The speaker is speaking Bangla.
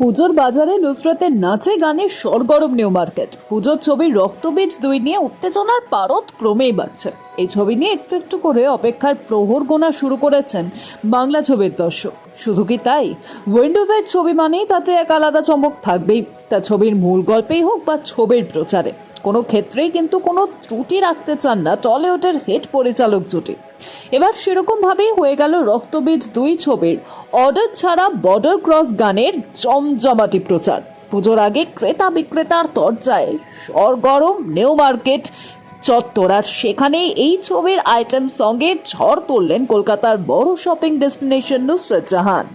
পুজোর বাজারে নুসরতের নাচে গানে সরগরম নিউ মার্কেট পুজোর ছবির রক্তবীজ দুই নিয়ে উত্তেজনার পারদ ক্রমেই বাড়ছে। এই ছবি নিয়ে একটু একটু করে অপেক্ষার প্রহর গোনা শুরু করেছেন বাংলা ছবির দর্শক। শুধু কি তাই? উইন্ডোজের ছবি মানেই তাতে এক আলাদা চমক থাকবেই। তা ছবির মূল গল্পেই হোক বা ছবির প্রচারে। কোনো ক্ষেত্রেই কিন্তু কোনো ত্রুটি রাখতে চান না টলিউডের হেড পরিচালক জুটি। এবার সেরকমভাবেই হয়ে গেল রক্তবীজ দুই ছবির অর্ডার ছাড়া বর্ডার ক্রস গানের জমজমাটি প্রচার। পুজোর আগে ক্রেতা বিক্রেতার তরজায় সরগরম নিউ মার্কেট চত্বর, আর সেখানেই এই ছবির আইটেম সঙ্গে ঝড় তুললেন কলকাতার বড় শপিং ডেস্টিনেশন নুসরত জাহান।